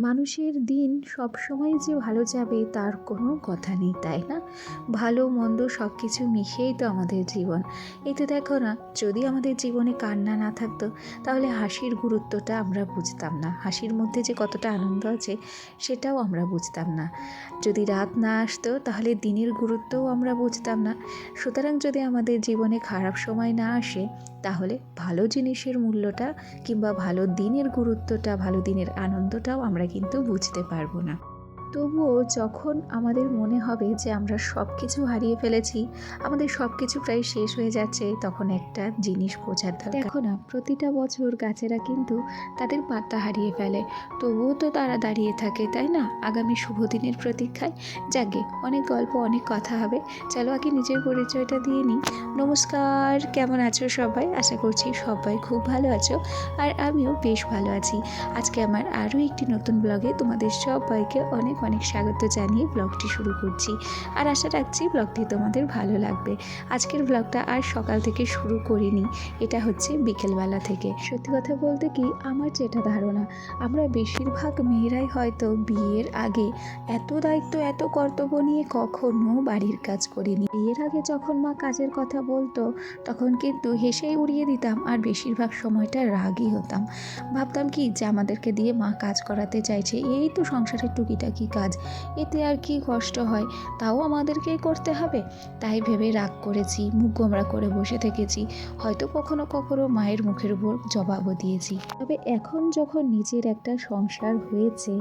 মানুষের দিন সবসময় যে ভালো যাবে তার কোনো কথা নেই, তাই না? ভালো, মন্দ সব কিছু মিশিয়েই তো আমাদের জীবন। এই তো দেখো না, যদি আমাদের জীবনে কান্না না থাকতো, তাহলে হাসির গুরুত্বটা আমরা বুঝতাম না। হাসির মধ্যে যে কতটা আনন্দ আছে, সেটাও আমরা বুঝতাম না। যদি রাত না আসতো, তাহলে দিনের গুরুত্বও আমরা বুঝতাম না। সুতরাং যদি আমাদের জীবনে খারাপ সময় না আসে, তাহলে ভালো জিনিসের মূল্যটা কিংবা ভালো দিনের গুরুত্বটা, ভালো দিনের আনন্দটাও আমরা কিন্তু বুঝতে পারব না। তবুও যখন আমাদের মনে হবে যে আমরা সব কিছু হারিয়ে ফেলেছি, আমাদের সব কিছু প্রায় শেষ হয়ে যাচ্ছে, তখন একটা জিনিস বোঝার দরকার। দেখো না, প্রতিটা বছর গাছেরা কিন্তু তাদের পাতা হারিয়ে ফেলে। তবুও তো তারা দাঁড়িয়ে থাকে, তাই না? আগামী শুভ দিনের প্রতীক্ষায়। যাকে অনেক গল্প, অনেক কথা হবে। চলো আগে নিজের পরিচয়টা দিয়ে নিই। নমস্কার, কেমন আছো সবাই? আশা করছি সবাই খুব ভালো আছো, আর আমিও বেশ ভালো আছি। আজকে আমার আরও একটি নতুন ব্লগে তোমাদের সবাইকে অনেক অনেক স্বাগত জানিয়ে ব্লগটি শুরু করছি। আর আশা রাখছি ব্লগটি তোমাদের ভালো লাগবে। আজকের ব্লগটা আর সকাল থেকে শুরু করিনি। এটা হচ্ছে বিকেলবেলা থেকে। সত্যি কথা বলতে কি, আমার যেটা ধারণা, আমরা বেশিরভাগ মেয়েরাই হয়তো বিয়ের আগে এত দায়িত্ব, এত কর্তব্য নিয়ে কখনো বাড়ির কাজ করিনি। বিয়ের আগে যখন মা কাজের কথা বলতো, তখন কিন্তু হেসেই উড়িয়ে দিতাম আর বেশিরভাগ সময়টা রাগই হতাম। ভাবতাম কি যে আমাদেরকে দিয়ে মা কাজ করাতে চাইছে, এই তো সংসারের টুকিটাকি কাজ, এতে আর কি কষ্ট হয়? তাও আমাদেরকেই করতে হবে। তাই ভেবে রাগ করেছি মুখ গোমরা করে বসে থেকেছি। হয়তো কখনো কখনো মায়ের মুখের উপর জবাবও দিয়েছি। তবে এখন যখন নিজের একটা সংসার হয়েছে,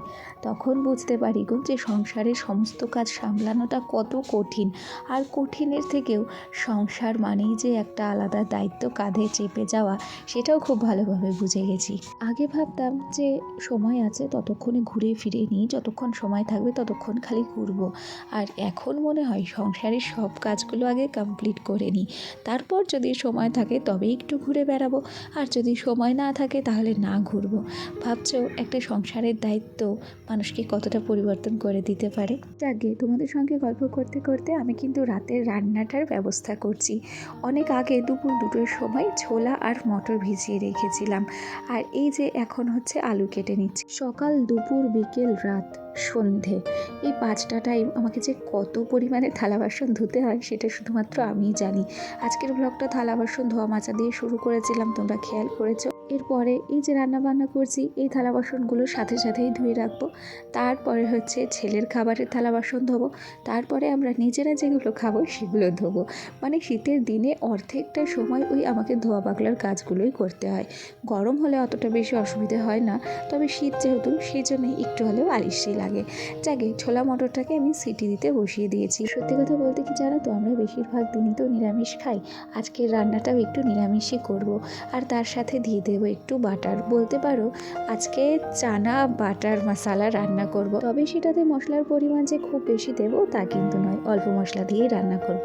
তখন বুঝতে পারি গো যে সংসারের সমস্ত কাজ সামলানোটা কত কঠিন। আর কঠিনের থেকেও সংসার মানেই যে একটা আলাদা দায়িত্ব কাঁধে চেপে যাওয়া, সেটাও খুব ভালোভাবে বুঝে গেছি। আগে ভাবতাম যে সময় আছে ততক্ষণে ঘুরে ফিরে নিই, যতক্ষণ সময় থাকবে ততক্ষণ খালি ঘুরবো। আর এখন মনে হয় সংসারের সব কাজগুলো আগে কমপ্লিট করে নিই। তারপর যদি সময় থাকে তবে একটু ঘুরে বেড়াবো। আর যদি সময় না থাকে তাহলে না ঘুরবো। ভাবছ একটা সংসারের দায়িত্ব মানুষকে কতটা পরিবর্তন করে দিতে পারে? যাকে তোমাদের সঙ্গে গল্প করতে করতে আমি কিন্তু রাতের রান্নাটার ব্যবস্থা করছি। অনেক আগে দুপুর দুটোর সময় ছোলা আর মটর ভিজিয়ে রেখেছিলাম। আর এই যে এখন হচ্ছে আলু কেটে নিচ্ছি। সকাল দুপুর বিকেল রাত। সন্ধে। এই পাঁচটা টাইম আমাকে যে কত পরিমাণে থালা বাসন ধুতে হয় সেটা শুধুমাত্র আমিই জানি। আজকের ব্লগটা থালা বাসন ধোয়া মাচা দিয়ে শুরু করেছিলাম, তোমরা খেয়াল করেছ? এরপরে এই যে রান্না বান্না করছি, এই থালা বাসনগুলো সাথে সাথেই ধুয়ে রাখব। তারপরে হচ্ছে ছেলের খাবারের থালা বাসন ধোবো। তারপরে আমরা নিজেরা যেগুলো খাব সেগুলো ধোবো। মানে শীতের দিনে অর্ধেকটা সময় ওই আমাকে ধোয়া পাগলার কাজগুলোই করতে হয়। গরম হলে অতটা বেশি অসুবিধে হয় না, তবে শীত যেহেতু সেই জন্যই একটু হলেও আলিশি লাগে। যাকে ছোলা মটরটাকে আমি সিটি দিতে বসিয়ে দিয়েছি। সত্যি কথা বলতে কি জানো তো, আমরা বেশিরভাগ দিনই তো নিরামিষ খাই। আজকের রান্নাটাও একটু নিরামিষই করব। আর তার সাথে দিয়ে দেবো একটু বাটার। বলতে পারো, আজকে চানা বাটার মশালা রান্না করব। তবে সেটাতে মশলার পরিমাণ যে খুব বেশি দেবো তা কিন্তু নয়, অল্প মশলা দিয়েই রান্না করব।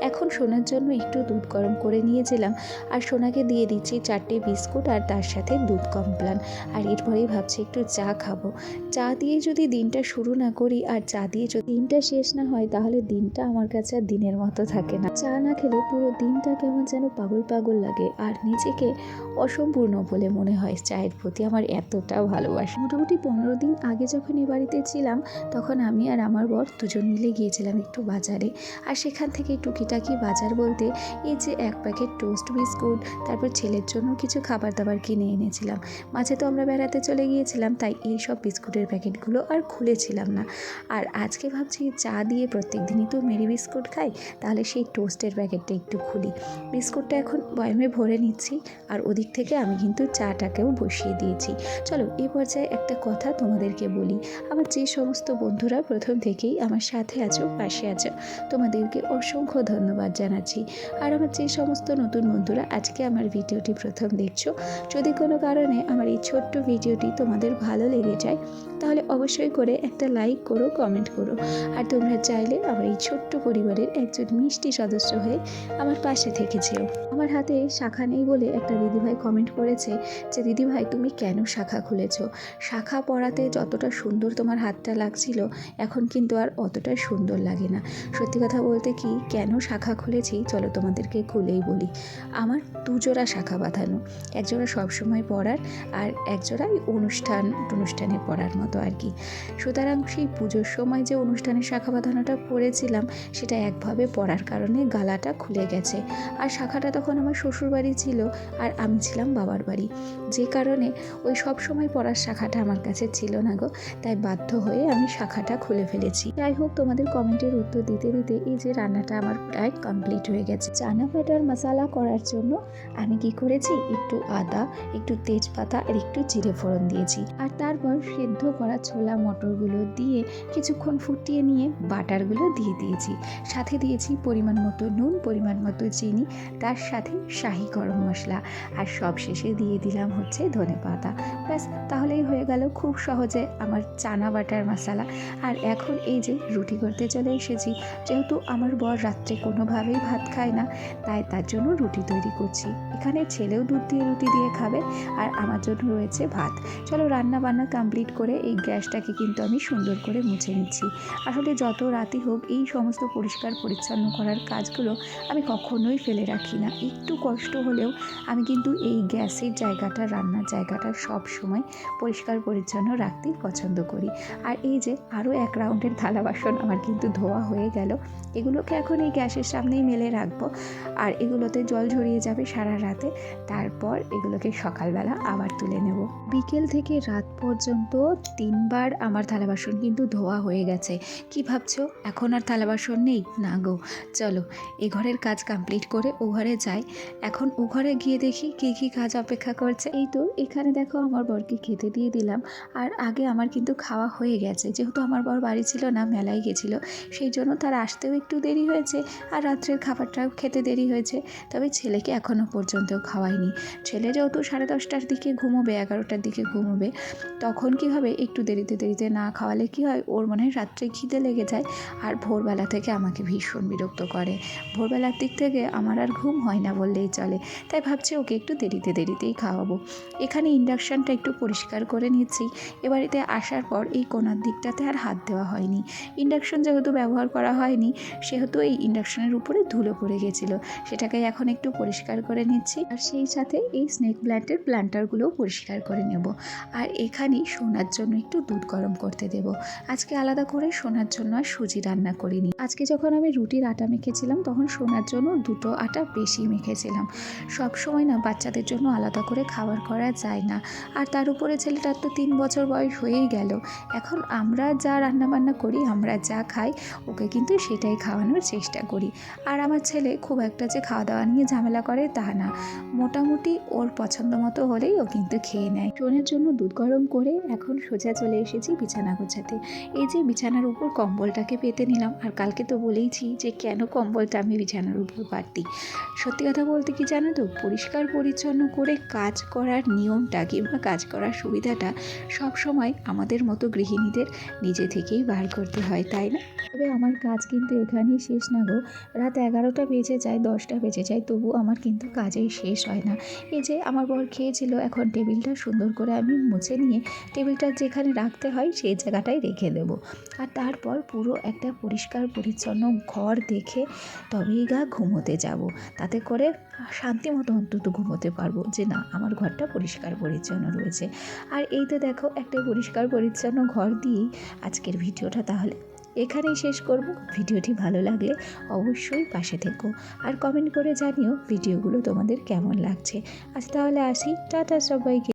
এখন সোনার জন্য একটু দুধ গরম করে নিয়েছিলাম, আর সোনাকে দিয়ে দিচ্ছি চারটে বিস্কুট আর তার সাথে দুধ কমপ্লান। আর এরপরেই ভাবছি একটু চা খাব। চা দিয়ে যদি দিনটা শুরু না করি, আর চা দিয়ে যদি দিনটা শেষ না হয়, তাহলে দিনটা আমার কাছে আর দিনের মতো থাকে না। চা না খেলে পুরো দিনটা কেমন যেন পাগল পাগল লাগে, আর নিজেকে অসম্পূর্ণ বলে মনে হয়? চায়ের প্রতি আমার এতটা ভালোবাসা। মোটামুটি পনেরো দিন আগে যখন এ বাড়িতে ছিলাম, তখন আমি আর আমার বর দুজন মিলে গিয়েছিলাম একটু বাজারে। আর সেখান থেকে টুকিটাকি বাজার বলতে এই যে এক প্যাকেট টোস্ট বিস্কুট, তারপর ছেলের জন্য কিছু খাবার দাবার কিনে এনেছিলাম। মাঝে তো আমরা বেড়াতে চলে গিয়েছিলাম, তাই এই সব বিস্কুটের প্যাকেটগুলো আর খুলেছিলাম না। আর আজকে ভাবছি চা দিয়ে প্রত্যেক দিনই তো মেরি বিস্কুট খাই, তাহলে সেই টোস্টের প্যাকেটটা একটু খুলি। বিস্কুটটা এখন বয়ামে ভরে নিচ্ছি, আর ওদিক থেকে আমি কিন্তু চাটাকেও বসিয়ে দিয়েছি। চলো এই পর্যায়ে একটা কথা তোমাদেরকে বলি। আমার যে সমস্ত বন্ধুরা প্রথম থেকেই আমার সাথে আছো, পাশে আছো, তোমাদেরকে অসংখ্য ধন্যবাদ জানাচ্ছি। আর আমার যে সমস্ত নতুন বন্ধুরা আজকে আমার ভিডিওটি প্রথম দেখছ, যদি কোনো কারণে আমার এই ছোট্ট ভিডিওটি তোমাদের ভালো লেগে যায়, তাহলে অবশ্যই করে একটা লাইক করো, কমেন্ট করো। আর তোমরা চাইলে আমার এই ছোট্ট পরিবারের একজন মিষ্টি সদস্য হয়ে আমার পাশে থেকে আমার হাতে শাখা নেই বলে একটা দিদিভাই কমেন্ট করে করেছে যে দিদিভাই তুমি কেন শাখা খুলেছ? শাখা পড়াতে যতটা সুন্দর তোমার হাতটা লাগছিল, এখন কিন্তু আর অতটা সুন্দর লাগে না। সত্যি কথা বলতে কি, কেন শাখা খুলেছি? চলো তোমাদেরকে খুলেই বলি। আমার দুজোড়া শাখা বাঁধানো, একজোড়া সবসময় পড়ার আর একজোড়া অনুষ্ঠান, অনুষ্ঠানে পড়ার মতো আর কি। সুতরাং সেই পুজোর সময় যে অনুষ্ঠানের শাখা বাঁধানোটা পরেছিলাম, সেটা একভাবে পরার কারণে গালাটা খুলে গেছে। আর শাখাটা তখন আমার শ্বশুরবাড়ি ছিল, আর আমি ছিলাম বাবার বাড়ি। যে কারণে ওই সব সময় পরার শাখাটা আমার কাছে ছিল না গো, তাই বাধ্য হয়ে আমি শাখাটা খুলে ফেলেছি। যাই হোক, তোমাদের কমেন্টের উত্তর দিতে দিতে এই যে রান্নাটা আমার প্রায় কমপ্লিট হয়ে গেছে। চানা বাটার মশালা করার জন্য আমি কি করেছি? একটু আদা, একটু তেজপাতা আর একটু জিরে ফোড়ন দিয়েছি। আর তারপর সেদ্ধ করা ছোলা মটরগুলো দিয়ে কিছুক্ষণ ফুটিয়ে নিয়ে বাটারগুলো দিয়ে দিয়েছি। সাথে দিয়েছি পরিমাণ মতো নুন, পরিমাণ মতো চিনি, তার সাথে শাহি গরম মশলা। আর সব শেষে দিয়ে দিলাম হচ্ছে ধনে পাতা। ব্যাস, তাহলেই হয়ে গেল খুব সহজে আমার চানা বাটার মশলা। আর এখন এই যে রুটি করতে চলে এসেছি, যেহেতু আমার বর রাত্রে কোনোভাবেই ভাত খায় না, তাই তার জন্য রুটি তৈরি করছি। এখানে ছেলেও দুধ দিয়ে রুটি দিয়ে খাবে আর আমার জন্য রয়েছে ভাত। চলো রান্না বান্না কমপ্লিট করে এই গ্যাসটাকে কিন্তু আমি সুন্দর করে মুছে নিচ্ছি। আসলে যত রাতি হোক, এই সমস্ত পরিষ্কার পরিচ্ছন্ন করার কাজগুলো আমি কখনোই ফেলে রাখি না। একটু কষ্ট হলেও আমি কিন্তু এই গ্যাসের জায়গাটা, রান্নার জায়গাটা সব সময় পরিষ্কার পরিচ্ছন্ন রাখতেই পছন্দ করি। আর এই যে আরও এক রাউন্ডের থালা বাসন আমার কিন্তু ধোয়া হয়ে গেল। এগুলোকে এখন এই গ্যাসের সামনেই মেলে রাখব। আর এগুলোতে জল ঝরিয়ে যাবে সারা রাতে। তারপর এগুলোকে সকালবেলা আবার তুলে নেব। বিকেল থেকে রাত পর্যন্ত তিনবার আমার থালা বাসন কিন্তু ধোয়া হয়ে গেছে। কি ভাবছ? এখন আর থালা বাসন নেই? না গো। চলো, এ ঘরের কাজ কমপ্লিট করে ও ঘরে যাই। এখন ও ঘরে গিয়ে দেখি কী কী কাজ অপেক্ষা করছে। এই তো, এখানে দেখো আমার বরকে খেতে দিয়ে দিলাম। আর আগে আমার কিন্তু খাওয়া হয়ে গেছে। যেহেতু আমার বর বাড়ি ছিল না, মেলায় গেছিল, সেই জন্য তার আসতেও একটু দেরি হয়েছে আর রাত্রের খাবারটাও খেতে দেরি হয়েছে। তবে ছেলেকে এখনও পর্যন্ত খাওয়াইনি ছেলে যেহেতু সাড়ে দশটার দিকে ঘুমোবে, এগারোটার দিকে ঘুমোবে, তখন কী হবে? একটু দেরিতে দেরিতে না খাওয়ালে কী হয়? ওর মনে হয় রাত্রে খিদে লেগে যায় আর ভোরবেলা থেকে আমাকে ভীষণ বিরক্ত করে। ভোরবেলার দিক থেকে আমার আর ঘুম হয় না বললেই চলে। তাই ভাবছি ওকে একটু দেরিতে দেরিতেই খাওয়াবো। এখানে ইন্ডাকশানটা একটু পরিষ্কার করে নিচ্ছি। এ বাড়িতে আসার পর এই কোনার দিকটাতে আর হাত দেওয়া হয়নি। ইন্ডাকশন যেহেতু ব্যবহার করা হয়নি, সেহেতু এই ইন্ডাকশানের উপরে ধুলো পড়ে গেছিল। সেটাকে এখন একটু পরিষ্কার করে নিচ্ছি। আর সেই সাথে এই স্নেক প্ল্যান্টের প্ল্যান্টারগুলোও পরিষ্কার করে নেব। আর এখানেই সোনার জন্য একটু দুধ গরম করতে দেব। আজকে আলাদা করে সোনার জন্য আর সুজি রান্না করিনি। আজকে যখন আমি রুটির আটা মেখেছিলাম, তখন সোনার জন্য দুটো আটা বেশি মেখেছিলাম। সব সময় না বাচ্চাদের জন্য আলাদা করে খাবার করা যায় না। আর তার উপরে ছেলেটার তো তিন বছর বয়স হয়েই গেল। এখন আমরা যা রান্না বান্না করি, আমরা যা খাই, ওকে কিন্তু সেটাই খাওয়ানোর চেষ্টা করি। আর আমার ছেলে খুব একটা যে খাওয়া দাওয়া নিয়ে ঝামেলা করে তা না। মোটামুটি ওর পছন্দ মতো হলেই ও কিন্তু খেয়ে নেয়। সোনের জন্য দুধ গরম করে এখন সোজা চলে এসেছি বিছানা গোছাতে। এই যে বিছানার উপর কম্বলটাকে পেতে নিলাম। আর কালকে তো বলেইছি যে কেন কম্বলটা আমি বিছানার উপর পাতি সত্যি কথা বলতে কি জানো তো? পরিষ্কার পরিচ্ছন্ন করে কাজ করার নিয়মটা কিংবা কাজ করার সুবিধাটা সব সময় আমাদের মতো গৃহিণীদের নিজে থেকেই বার করতে হয়, তাই না? তবে আমার কাজ কিন্তু এখানেই শেষ না গো। রাত এগারোটা বেজে যায়, দশটা বেজে যায় তবু আমার কিন্তু কাজেই শেষ হয় না। এই যে আমার বর খেয়েছিল, এখন টেবিলটা সুন্দর করে আমি মুছে নিয়ে টেবিলটা যেখানে রাখতে হয় সেই জায়গাটায় রেখে দেবো। আর তারপর পুরো একটা পরিষ্কার পরিচ্ছন্ন ঘর দেখে তবেই গা ঘুমোতে যাব। তাতে করে শান্তি মতো অন্তত ঘুমোতে পারব। যে না, আমার ঘরটা পরিষ্কার পরিচ্ছন্ন রয়েছে। আর এই তো দেখো, একটা পরিষ্কার পরিচ্ছন্ন ঘর দিয়েই আজকের ভিডিওটা তাহলে এখানেই শেষ করব। ভিডিওটি ভালো লাগলে অবশ্যই পাশে থেকো। আর কমেন্ট করে জানিও ভিডিওগুলো তোমাদের কেমন লাগছে। আজ তাহলে আসি। টাটা সবাইকে।